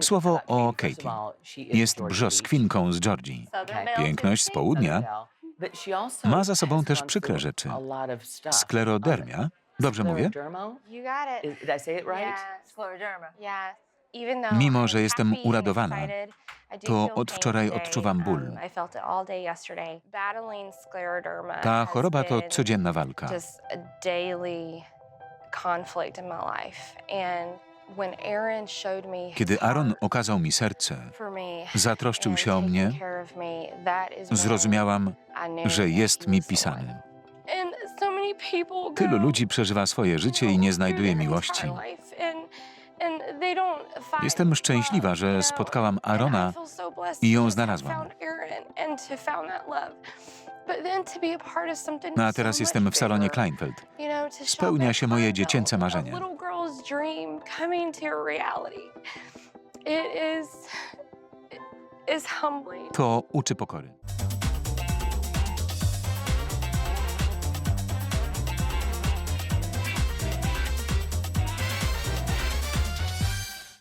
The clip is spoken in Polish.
Słowo o Katie. Jest brzoskwinką z Georgii. Piękność z południa ma za sobą też przykre rzeczy. Sklerodermia, dobrze mówię? Mimo, I'm że jestem uradowana, to od wczoraj odczuwam ból. Um, Ta choroba to codzienna walka. Kiedy Aaron okazał mi serce, zatroszczył się o mnie, zrozumiałam, że jest mi was the one. pisany. And so many people Tylu ludzi przeżywa swoje życie i nie znajduje miłości. Jestem szczęśliwa, że spotkałam Arona i ją znalazłam. No a teraz jestem w salonie Kleinfeld. Spełnia się moje dziecięce marzenie. It is, is humbling. To uczy pokory.